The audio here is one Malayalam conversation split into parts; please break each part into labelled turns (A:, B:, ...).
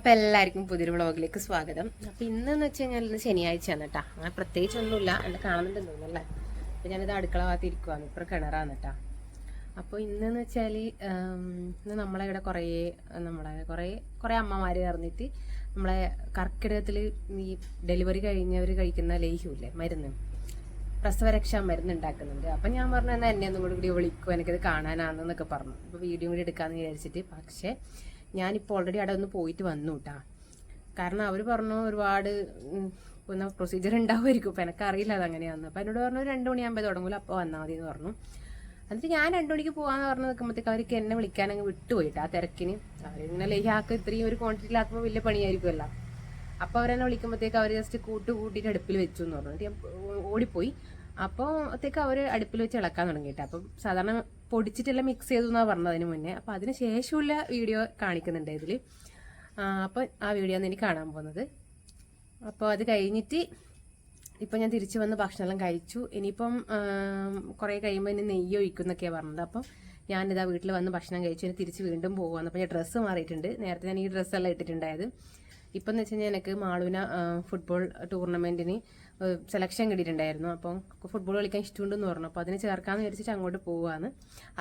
A: അപ്പൊ എല്ലാവർക്കും പുതിയൊരു വ്ളോഗിലേക്ക് സ്വാഗതം. അപ്പോൾ ഇന്നെന്ന് വെച്ച് കഴിഞ്ഞാൽ ഇന്ന് ശനിയാഴ്ചയാണ് കേട്ടാ അങ്ങനെ പ്രത്യേകിച്ച് ഒന്നുമില്ല എന്നെ കാണുന്നുണ്ടെന്ന് തോന്നുന്നല്ലേ ഞാനിത് അടുക്കള ഭാഗത്ത് ഇരിക്കുവാണ്. ഇപ്പൊ കിണറാണ് കേട്ടാ അപ്പോൾ ഇന്നെന്ന് വെച്ചാൽ ഇന്ന് നമ്മളെ ഇവിടെ കുറേ നമ്മളെ കുറേ കുറേ അമ്മമാർ പറഞ്ഞിട്ട് നമ്മളെ കർക്കിടകത്തിൽ ഈ ഡെലിവറി കഴിഞ്ഞവർ കഴിക്കുന്ന ലേഹ്യമില്ലേ മരുന്ന്. പ്രസവരക്ഷാ മരുന്ന് ഉണ്ടാക്കുന്നുണ്ട്. അപ്പം ഞാൻ പറഞ്ഞു എന്നാൽ എന്നെ ഒന്നും കൂടി കൂടി വിളിക്കും. എനിക്കത് കാണാനാണെന്നൊക്കെ പറഞ്ഞു. അപ്പോൾ വീഡിയോ കൂടി എടുക്കാമെന്ന് വിചാരിച്ചിട്ട്. പക്ഷേ ഞാനിപ്പോൾ ഓൾറെഡി അവിടെ ഒന്ന് പോയിട്ട് വന്നു കേട്ടാ കാരണം അവർ പറഞ്ഞു ഒരുപാട് ഒന്ന് പ്രൊസീജിയർ ഉണ്ടാവുമായിരിക്കും. അപ്പോൾ എനിക്കറിയില്ല അത് അങ്ങനെയാണെന്ന് അപ്പം എന്നോട് പറഞ്ഞു രണ്ട് മണിയാകുമ്പോൾ തുടങ്ങൂല അപ്പോൾ വന്നാൽ മതി എന്ന് പറഞ്ഞു. എന്നിട്ട് ഞാൻ രണ്ട് മണിക്ക് പോകാമെന്ന് പറഞ്ഞ് നിൽക്കുമ്പോഴത്തേക്ക് അവർക്ക് എന്നെ വിളിക്കാൻ അങ്ങ് വിട്ടുപോയിട്ട് ആ തിരക്കിന്. അവരിങ്ങനെ ലേഹാക്ക് ഇത്രയും ഒരു ക്വാണ്ടിറ്റിയിലാക്കുമ്പോൾ വലിയ പണിയായിരിക്കുമല്ലോ. അപ്പോൾ അവരെന്നെ വിളിക്കുമ്പോഴത്തേക്ക് അവർ ജസ്റ്റ് കൂട്ട് കൂട്ടിയിട്ട് അടുപ്പിൽ വെച്ചു എന്ന് പറഞ്ഞിട്ട് ഞാൻ ഓടിപ്പോയി. അപ്പോഴത്തേക്ക് അവർ അടുപ്പിൽ വെച്ച് ഇളക്കാൻ തുടങ്ങിയിട്ട്. അപ്പം സാധാരണ പൊടിച്ചിട്ടെല്ലാം മിക്സ് ചെയ്തു എന്നാണ് പറഞ്ഞത് അതിന് മുന്നേ. അപ്പോൾ അതിന് ശേഷമുള്ള വീഡിയോ കാണിക്കുന്നുണ്ട് ഇതിൽ അപ്പോൾ ആ വീഡിയോ ആണ് എനിക്ക് കാണാൻ പോകുന്നത്. അപ്പോൾ അത് കഴിഞ്ഞിട്ട് ഇപ്പം ഞാൻ തിരിച്ചു വന്ന് ഭക്ഷണമെല്ലാം കഴിച്ചു. ഇനിയിപ്പം കുറേ കഴിയുമ്പോൾ ഇനി നെയ്യ് ഒഴിക്കുന്നൊക്കെയാണ് പറഞ്ഞത്. അപ്പം ഞാനിതാ വീട്ടിൽ വന്ന് ഭക്ഷണം കഴിച്ചു ഇനി തിരിച്ച് വീണ്ടും പോകുകയാണ് അപ്പോൾ ഞാൻ ഡ്രസ്സ് മാറിയിട്ടുണ്ട്. നേരത്തെ ഞാൻ ഈ ഡ്രസ്സെല്ലാം ഇട്ടിട്ടുണ്ടായത്. ഇപ്പം എന്ന് വെച്ച് കഴിഞ്ഞാൽ എനിക്ക് മാളുവിന ഫുട്ബോൾ ടൂർണമെന്റിന് സെലക്ഷൻ കിട്ടിയിട്ടുണ്ടായിരുന്നു. അപ്പം ഫുട്ബോൾ കളിക്കാൻ ഇഷ്ടമുണ്ടെന്ന് പറഞ്ഞു. അപ്പോൾ അതിന് ചേർക്കാമെന്ന് വിചാരിച്ചിട്ട് അങ്ങോട്ട് പോവുകയാണ്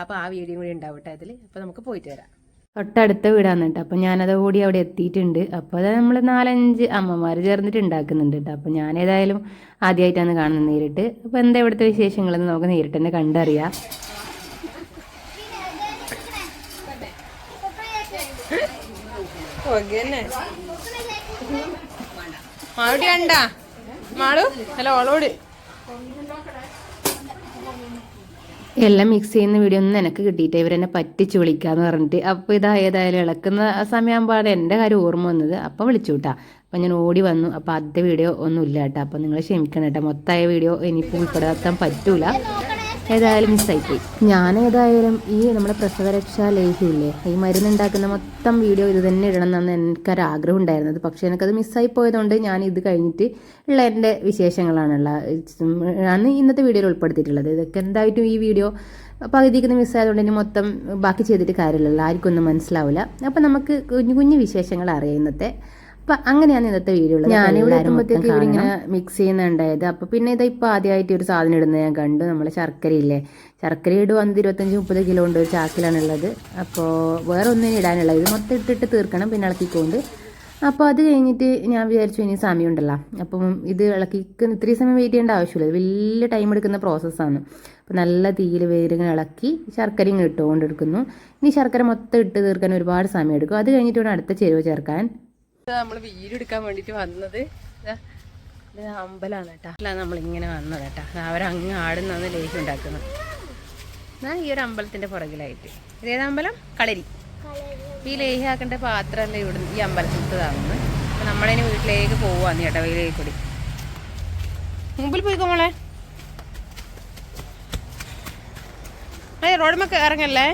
A: അപ്പോൾ ആ വീഡിയോ കൂടി ഉണ്ടാവട്ടെ അതിൽ അപ്പോൾ നമുക്ക് പോയിട്ട് വരാം.
B: തൊട്ടടുത്ത വീടാണ് കേട്ടോ. അപ്പം ഞാനത് ഓടി അവിടെ എത്തിയിട്ടുണ്ട്. അപ്പോൾ അത് നമ്മൾ നാലഞ്ച് അമ്മമാർ ചേർന്നിട്ട് ഉണ്ടാക്കുന്നുണ്ട് കേട്ടോ. അപ്പം ഞാനേതായാലും ആദ്യമായിട്ടാണ് കാണുന്നത് നേരിട്ട്. അപ്പോൾ എന്താ ഇവിടുത്തെ വിശേഷങ്ങളെന്ന് നമുക്ക് നേരിട്ട് തന്നെ കണ്ടറിയാം.
A: ഓക്കെ അല്ലേ അവിടെ കണ്ടാ? മാളു? ഹലോ ഓളോട്.
B: എല്ലാം മിക്സ് ചെയ്യുന്ന വീഡിയോ ഒന്നും എനിക്ക് കിട്ടിയിട്ട് ഇവരെന്നെ പറ്റിച്ച് വിളിക്കാന്ന് പറഞ്ഞിട്ട്. അപ്പോൾ ഇതാ ഏതായാലും ഇളക്കുന്ന സമയമാകുമ്പോൾ എന്റെ കാര്യം ഓർമ്മ വന്നത്. അപ്പോൾ വിളിച്ചു കേട്ടാ അപ്പം ഞാൻ ഓടി വന്നു. അപ്പോൾ ആദ്യത്തെ വീഡിയോ ഒന്നും ഇല്ല കേട്ടോ അപ്പോൾ നിങ്ങൾ ക്ഷമിക്കണം കേട്ടോ മൊത്തമായ വീഡിയോ ഇനിയിപ്പോൾ ഉൾപ്പെടുത്താൻ പറ്റൂല. ഏതായാലും മിസ്സായിപ്പോയി. ഞാൻ ഏതായാലും ഈ നമ്മുടെ പ്രസവരക്ഷാ ലേഹ്യമില്ലേ ഈ മരുന്നുണ്ടാക്കുന്ന മൊത്തം വീഡിയോ ഇത് തന്നെ ഇടണം എന്നാണ് എനിക്കൊരു ആഗ്രഹം ഉണ്ടായിരുന്നത് പക്ഷേ എനിക്കത് മിസ്സായി പോയതുകൊണ്ട് ഞാൻ ഇത് കഴിഞ്ഞിട്ട് ഉള്ള എന്റെ വിശേഷങ്ങളാണുള്ള ആണ് ഇന്നത്തെ വീഡിയോയിൽ ഉൾപ്പെടുത്തിയിട്ടുള്ളത്. ഇതൊക്കെ എന്തായിട്ടും ഈ വീഡിയോ പകുതിക്ക് മിസ്സായതുകൊണ്ട് ഇനി മൊത്തം ബാക്കി ചെയ്തിട്ട് കാര്യമില്ലല്ലോ ആർക്കൊന്നും മനസ്സിലാവില്ല. അപ്പം നമുക്ക് കുഞ്ഞു കുഞ്ഞു വിശേഷങ്ങൾ അറിയാം ഇന്നത്തെ അപ്പം അങ്ങനെയാണ് ഇന്നത്തെ വീഡിയോ ഉള്ളത്. ഞാനിവിടെ എത്തുമ്പോഴത്തേക്ക് ഇവരിങ്ങനെ മിക്സ് ചെയ്യുന്നുണ്ടായത് അപ്പൊ പിന്നെ ഇതാ ഇപ്പൊ ആദ്യമായിട്ട് ഒരു സാധനം ഇടുന്നത് ഞാൻ കണ്ടു. നമ്മളെ ശർക്കരയില്ലേ ശർക്കര ഇടുക അന്ന് ഇരുപത്തഞ്ച് മുപ്പത് കിലോ ഉണ്ട് ഒരു ചാക്കിലാണുള്ളത്. അപ്പോൾ വേറെ ഒന്നിനും ഇടാനുള്ളത് ഇത് മൊത്തം ഇട്ടിട്ട് തീർക്കണം പിന്നെ ഇളക്കിക്കൊണ്ട്. അപ്പോൾ അത് കഴിഞ്ഞിട്ട് ഞാൻ വിചാരിച്ചു ഇനി സമയമുണ്ടല്ലോ അപ്പം ഇത് ഇളക്കി ഇത്രയും സമയം വെയിറ്റ് ചെയ്യേണ്ട ആവശ്യമില്ല. ഇത് വലിയ ടൈം എടുക്കുന്ന പ്രോസസ്സാണ് അപ്പോൾ നല്ല തീയിൽ വേരിങ്ങനെ ഇളക്കി ശർക്കരയും ഇട്ടുകൊണ്ടെടുക്കുന്നു ഇനി ശർക്കര മൊത്തം ഇട്ട് തീർക്കാൻ ഒരുപാട് സമയം എടുക്കും. അത് കഴിഞ്ഞിട്ട് വേണം അടുത്ത ചേരുവ ചേർക്കാൻ
A: നമ്മൾ വീഡിയോ എടുക്കാൻ വേണ്ടിട്ട് വന്നത്. അമ്പലാണ് അമ്പലമാണ് അല്ല നമ്മൾ ഇങ്ങനെ വന്നത് കേട്ടോ. അവരങ്ങ് ആടുന്നാണ് ലേഹി ഉണ്ടാക്കുന്നത്. എന്നാ ഈ ഒരു അമ്പലത്തിന്റെ പുറകിലായിട്ട്. ഇതേത് അമ്പലം? കളരി. ഈ ലേഹി ആക്കേണ്ട പാത്രമല്ല ഇവിടെ ഈ അമ്പലത്തിൽ താങ്ങുന്നത് അപ്പൊ നമ്മളതിന് വീട്ടിലേക്ക് പോവാന്ന് ചേട്ടാ വെയിലേക്ക് കൂടി. മുമ്പിൽ പോയിക്കോ മോളെ. അതെ റോഡുമൊക്കെ ഇറങ്ങല്ലേ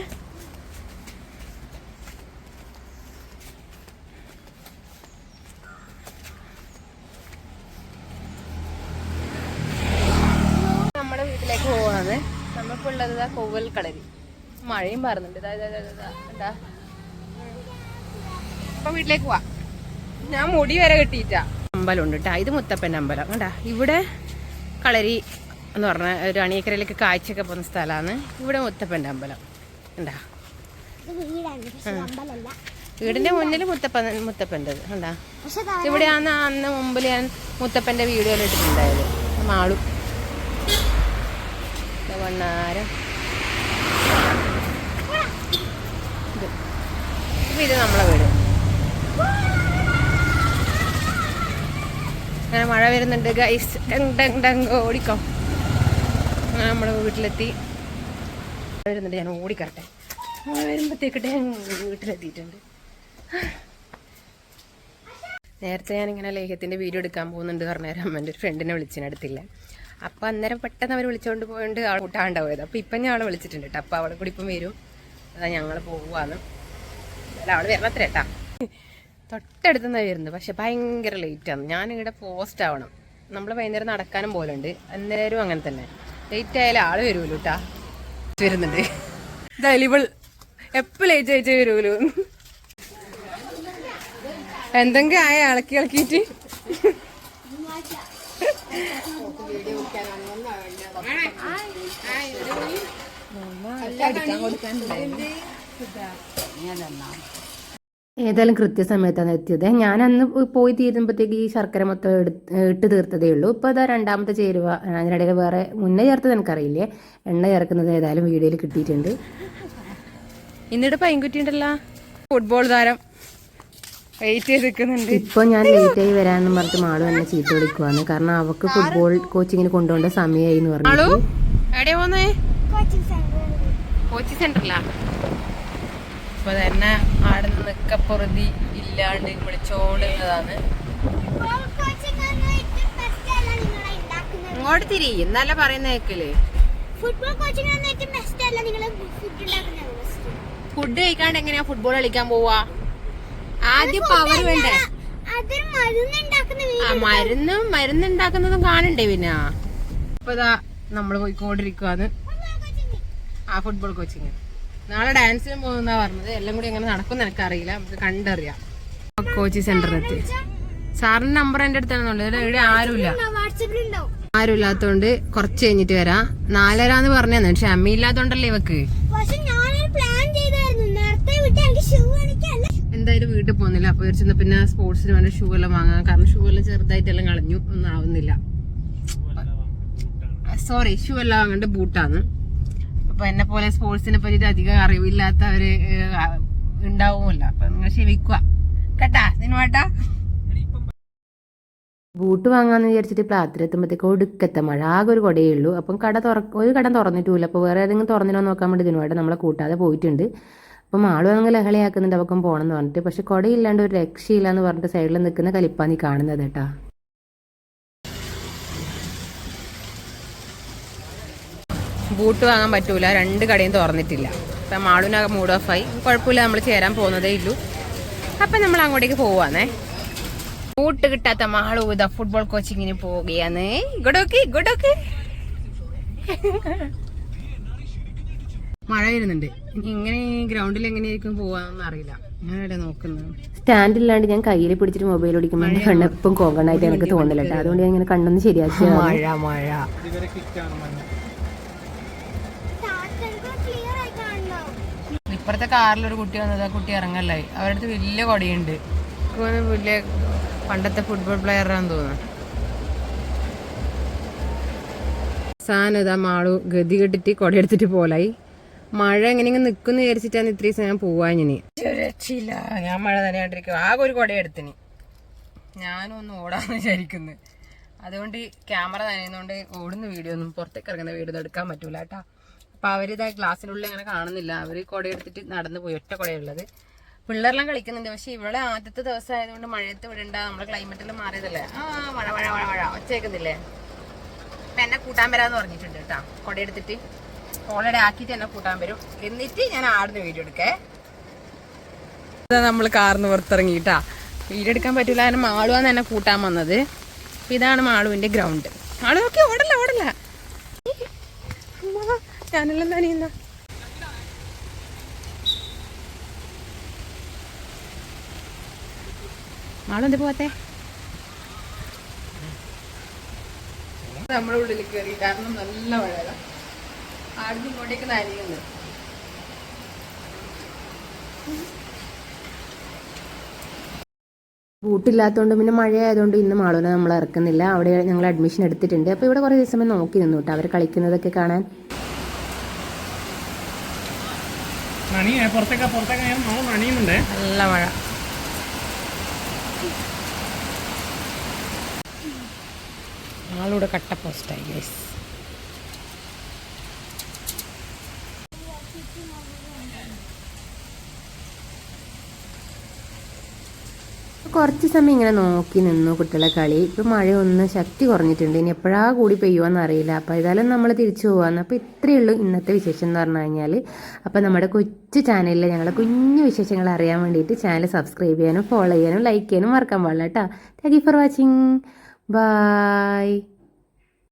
A: നമ്മുടെ വീട്ടിലേക്ക് നമ്മളിപ്പോ ഇതാ കൊവ്വൽ കളരി മഴയും പറയുന്നുണ്ട് ഇതാ ഇതാ എന്താ? അപ്പൊ വീട്ടിലേക്ക് പോവാ. ഞാൻ മുടി വരെ കെട്ടിയിട്ടാ. അമ്പലമുണ്ട് ഇത് മുത്തപ്പൻ അമ്പലം. കണ്ടാ? ഇവിടെ കളരി എന്ന് പറഞ്ഞ ഒരു അണിയക്കരയിലേക്ക് കാഴ്ചയൊക്കെ പോകുന്ന സ്ഥലമാണ്. ഇവിടെ മുത്തപ്പന്റെ അമ്പലം. ഉണ്ടാ വീടിന്റെ മുന്നിൽ മുത്തപ്പൻ മുത്തപ്പന്റെത്. ഉണ്ടാ ഇവിടെയാണ് അന്ന് മുമ്പിൽ ഞാൻ മുത്തപ്പന്റെ വീഡിയോ ഇട്ടിട്ടുണ്ടായത്. മാളും. വണ്ണാരം ഇത് നമ്മളെ വീട്. അങ്ങനെ മഴ വരുന്നുണ്ട് ഗൈസ് ഡങ് ഡങ് ഓടിക്കോ. അങ്ങനെ നമ്മളെ വീട്ടിലെത്തി. മഴ വരുന്നുണ്ട് ഞാൻ ഓടിക്കട്ടെ മഴ വരുമ്പോഴത്തേക്ക് ഡങ് വീട്ടിലെത്തിയിട്ടുണ്ട്. നേരത്തെ ഞാനിങ്ങനെ ലേഹത്തിന്റെ വീഡിയോ എടുക്കാൻ പോകുന്നുണ്ട് പറഞ്ഞ അമ്മന്റെ ഒരു ഫ്രണ്ടിനെ വിളിച്ചിനെടുത്തില്ല അപ്പോൾ അന്നേരം പെട്ടെന്ന് അവർ വിളിച്ചുകൊണ്ട് പോയോണ്ട് ആൾ കൂട്ടാണ്ട് പോയത് അപ്പോൾ ഇപ്പം ഞാൻ അവളെ വിളിച്ചിട്ടുണ്ട് കേട്ടോ അപ്പോൾ അവളെ കൂടി ഇപ്പം വരും. അതാ ഞങ്ങൾ പോവാന്ന്. അല്ല അവൾ വരണത്ര കേട്ടാ തൊട്ടടുത്തുനിന്നാണ് വരുന്നത്. പക്ഷെ ഭയങ്കര ലേറ്റാണ് ഞാനിവിടെ പോസ്റ്റ് ആവണം. നമ്മൾ വൈകുന്നേരം നടക്കാനും പോലുണ്ട് അന്നേരം അങ്ങനെ തന്നെ. ലേറ്റ് ആയാലും ആൾ വരുമല്ലോ കേട്ടാ വരുന്നുണ്ട്. ഇതായാലും ഇവൾ എപ്പോൾ ലേറ്റ് അയച്ചേ വരുമല്ലോ എന്തെങ്കിലും ആയ ഇളക്കി ഇളക്കിയിട്ട്
B: ഏതായാലും കൃത്യസമയത്താണ് എത്തിയത്. ഞാൻ അന്ന് പോയി തീരുമ്പോഴത്തേക്ക് ഈ ശർക്കര മൊത്തം എടുത്ത് ഇട്ട് തീർത്തതേ ഉള്ളൂ. ഇപ്പോൾ അതാ രണ്ടാമത്തെ ചേരുവ. അതിനിടയിൽ വേറെ മുന്നേ ചേർത്തത് എനിക്കറിയില്ലേ. എണ്ണ ചേർക്കുന്നത് ഏതായാലും വീഡിയോയിൽ കിട്ടിയിട്ടുണ്ട്.
A: ഇന്നിട്ട് പൈൻകുറ്റി ഉണ്ടല്ലോ. ഫുട്ബോൾ താരം. വെയിറ്റ് ചെയ്ത് നിൽക്കുന്നുണ്ട്
B: ഇപ്പോൾ ഞാൻ ലേറ്റ് ആയി വരാന്ന് പറഞ്ഞിട്ട് മാളു എന്നെ ചീത്ത വിളിക്കുവാണ്. കാരണം അവക്ക് ഫുട്ബോൾ കോച്ചിങ്ങിന് കൊണ്ടുപോകേണ്ട സമയമായി എന്ന് പറഞ്ഞു
A: എവിടെയാ പോന്നേ? കോച്ചിങ് സെന്ററിലാ അപ്പൊ തന്നെ ആടെ നിക്കപ്പുറതി ഇല്ലാണ്ട് വിളിച്ചോണ്ടുള്ളതാണ് ഇങ്ങോട്ട് തിരി എന്നല്ല പറയുന്ന കേക്കല്ലേ?
C: ഫുട്ബോൾ കോച്ചിങ് ഫുഡ്
A: കഴിക്കാണ്ട് എങ്ങനെയാ ഫുട്ബോൾ കളിക്കാൻ പോവാ? ആദ്യം പവർ വേണ്ടേ? ആ മരുന്നും മരുന്നുണ്ടാക്കുന്നതും കാണണ്ടേ പിന്നെ? ഇപ്പൊ ഇതാ നമ്മൾ പോയിക്കൊണ്ടിരിക്കുവാന്ന് ആ ഫുട്ബോൾ കോച്ചിങ് നാളെ ഡാൻസിന് പോകുന്ന പറഞ്ഞത്. എല്ലാം കൂടി എങ്ങനെ നടക്കും എനിക്ക് അറിയില്ല നമുക്ക് കണ്ടറിയാം. കോച്ചിങ് സെന്ററിലെത്തി സാറിന്റെ നമ്പർ എന്റെ അടുത്താണെന്നുള്ളത് ഇവിടെ ആരുമില്ല. ആരുമില്ലാത്തോണ്ട് കുറച്ച് കഴിഞ്ഞിട്ട് വരാം. നാലരാന്ന് പറഞ്ഞു പക്ഷെ അമ്മയില്ലാത്തോണ്ടല്ലേ ഇവക്ക്
C: പക്ഷെ ഞാനൊരു പ്ലാൻ ചെയ്തായിരുന്നു നേരത്തെ വിട്ട് എനിക്ക് ഷൂ കാണിക്കല്ല
A: എന്തായാലും വീട്ടിൽ പോകുന്നില്ല. അപ്പൊ ചെന്ന പിന്നെ സ്പോർട്സിന് വേണ്ട ഷൂ എല്ലാം വാങ്ങാം കാരണം ഷൂ എല്ലാം ചെറുതായിട്ടെല്ലാം കളഞ്ഞു. ഒന്നും ആവുന്നില്ല. സോറി ഷൂ എല്ലാം വാങ്ങേണ്ട ബൂട്ടാണ് അപ്പൊ എന്നെ പോലെ സ്പോർട്സിനെ പറ്റിയിട്ട് അധികം അറിവില്ലാത്തവര് ഉണ്ടാവുമല്ല. അപ്പൊ നിങ്ങൾ ക്ഷമിക്കുക. കേട്ടാ? സിനിമാട്ടാ
B: ബൂട്ട് വാങ്ങാന്ന് വിചാരിച്ചിട്ട് പ്ലാത്തിലെത്തുമ്പോഴത്തേക്ക് ഒടുക്കത്തെ മഴ. ആകെ ഒരു കുടയേ ഉള്ളൂ. അപ്പം കട തുറ ഒരു കട തുറന്നിട്ടില്ല അപ്പോൾ വേറെ ഏതെങ്കിലും തുറന്നിനോ നോക്കാൻ വേണ്ടി ഇതിനുവേണ്ട നമ്മളെ കൂട്ടാതെ പോയിട്ടുണ്ട്. അപ്പം ആളും അങ്ങ് ലഹളയാക്കുന്നുണ്ട് അവക്കം പോകണം എന്ന് പറഞ്ഞിട്ട്. പക്ഷെ കൊടയില്ലാണ്ട് ഒരു രക്ഷയില്ല എന്ന് പറഞ്ഞിട്ട് സൈഡിൽ നിൽക്കുന്ന കലിപ്പാന്നി കാണുന്നത് കേട്ടാ.
A: ബൂട്ട് വാങ്ങാൻ പറ്റൂല രണ്ട് കടയും തുറന്നിട്ടില്ല. അപ്പം മാളൂനൊക്കെ മൂഡ് ഓഫ് ആയി. കുഴപ്പമില്ല നമ്മൾ ചേരാൻ പോകുന്നതേ ഉള്ളൂ. അപ്പം നമ്മൾ അങ്ങോട്ടേക്ക് പോവാന്നേ. ബൂട്ട് കിട്ടാത്ത മാളു ഇതാ ഫുട്ബോൾ കോച്ചിങ്ങിന് പോവുകയാണ് ഇങ്ങോട്ടോക്ക് ഇങ്ങോട്ടോക്ക്. മഴ വരുന്നുണ്ട് ഇങ്ങനെ ഗ്രൗണ്ടിൽ എങ്ങനെയായിരിക്കും പോവാന്ന് അറിയില്ല. നോക്കുന്നത്
B: സ്റ്റാൻഡ് ഇല്ലാണ്ട് ഞാൻ കയ്യിൽ പിടിച്ചിട്ട് മൊബൈൽ ഓടിക്കുമ്പോൾ കണ്ണെപ്പം കോങ്കണ്ണായിട്ട് എനിക്ക് തോന്നില്ല കേട്ടോ അതുകൊണ്ട് ഞാൻ ഇങ്ങനെ കണ്ണൊന്ന് ശരിയാക്കി
A: മഴ മഴ. ഇപ്പുറത്തെ കാറിലൊരു കുട്ടി വന്നത് ആ കുട്ടി ഇറങ്ങല്ലായി അവരുടെ അടുത്ത് വലിയ കൊടിയുണ്ട്. വലിയ പണ്ടത്തെ ഫുട്ബോൾ പ്ലെയറാന്ന് തോന്നുന്നു. സാനത മാളു ഗതി കെട്ടിട്ട് കൊടയെടുത്തിട്ട് പോലായി. മഴ എങ്ങനെയെങ്കിലും നിൽക്കുന്നു വിചാരിച്ചിട്ടാണ് ഇത്രയും ദിവസം ഞാൻ. പോവാൻ ഇനി രക്ഷയില്ല ഞാൻ മഴ തന്നെ കണ്ടിരിക്കും. ആകെ ഒരു കൊടയെടുത്തിന് ഞാനും ഒന്ന് ഓടാന്ന് വിചാരിക്കുന്നു. അതുകൊണ്ട് ക്യാമറ നനയുന്നതുകൊണ്ട് ഓടുന്ന വീഡിയോ ഒന്നും പുറത്തേക്ക് ഇറങ്ങുന്ന വീഡിയോ എടുക്കാൻ പറ്റൂല കേട്ടോ. അപ്പൊ അവരിതാ ക്ലാസ്സിനുള്ളിൽ അങ്ങനെ കാണുന്നില്ല. അവർ കുടയെടുത്തിട്ട് നടന്നു പോയി. ഒറ്റ കൊടയുള്ളത് പിള്ളേരെല്ലാം കളിക്കുന്നുണ്ട്. പക്ഷെ ഇവിടെ ആദ്യത്തെ ദിവസം ആയതുകൊണ്ട് മഴയത്ത് വിടണ്ട. നമ്മുടെ ക്ലൈമറ്റെല്ലാം മാറിയതല്ലേ. ആ മഴ മഴ മഴ മഴ ഒച്ചേക്കുന്നില്ലേ? അപ്പം എന്നെ കൂട്ടാൻ വരാന്ന് പറഞ്ഞിട്ടുണ്ട് കേട്ടോ. കൊടയെടുത്തിട്ട് ഓൾറെഡി ആക്കിയിട്ട് എന്നെ കൂട്ടാൻ വരും. എന്നിട്ട് ഞാൻ ആടുന്ന വീഡിയോ എടുക്കേ. നമ്മൾ കാർന്ന് പുറത്തിറങ്ങിട്ടാ വീഡിയോ എടുക്കാൻ പറ്റൂല കാരണം മാളുവാന്ന് എന്നെ കൂട്ടാൻ വന്നത്. അപ്പൊ ഇതാണ് മാളുവിന്റെ ഗ്രൗണ്ട്. മാളു നോക്കി ഓടല്ല ഓടല്ല. ഞാനെല്ലാം നനിയുന്ന മാളു എന്ത് പോവാത്തേ? നമ്മുടെ ഉള്ളിൽ കയറി കാരണം നല്ല മഴ. ആടുന്ന് ഇങ്ങോട്ടേക്ക് നനയുന്നത്
B: ബൂട്ടില്ലാത്തതുകൊണ്ട് പിന്നെ മഴയായതുകൊണ്ട് ഇന്ന് മാളൂനെ നമ്മൾ ഇറക്കുന്നില്ല. അവിടെ ഞങ്ങൾ അഡ്മിഷൻ എടുത്തിട്ടുണ്ട്. അപ്പോൾ ഇവിടെ കുറേ ദിവസം നോക്കി നിന്നു കേട്ടോ അവർ കളിക്കുന്നതൊക്കെ കാണാൻ.
A: നല്ല മഴ. ആളൂടെ കട്ട പോസ്റ്റായി ഗൈസ്
B: കുറച്ച് സമയം ഇങ്ങനെ നോക്കി നിന്നു കുട്ടികളെ കളി. ഇപ്പം മഴ ഒന്ന് ശക്തി കുറഞ്ഞിട്ടുണ്ട്. ഇനി എപ്പോഴാ കൂടി പെയ്യുമെന്ന് അറിയില്ല. അപ്പോൾ ഏതായാലും നമ്മൾ തിരിച്ചു പോകാമെന്ന് അപ്പോൾ ഇത്രയേ ഉള്ളൂ ഇന്നത്തെ വിശേഷം എന്ന് പറഞ്ഞു കഴിഞ്ഞാൽ അപ്പോൾ നമ്മുടെ കൊച്ചു ചാനലിൽ ഞങ്ങളെ കുഞ്ഞു വിശേഷങ്ങൾ അറിയാൻ വേണ്ടിയിട്ട് ചാനൽ സബ്സ്ക്രൈബ് ചെയ്യാനും ഫോളോ ചെയ്യാനും ലൈക്ക് ചെയ്യാനും മറക്കാൻ പാടില്ല കേട്ടോ. Thank you for watching bye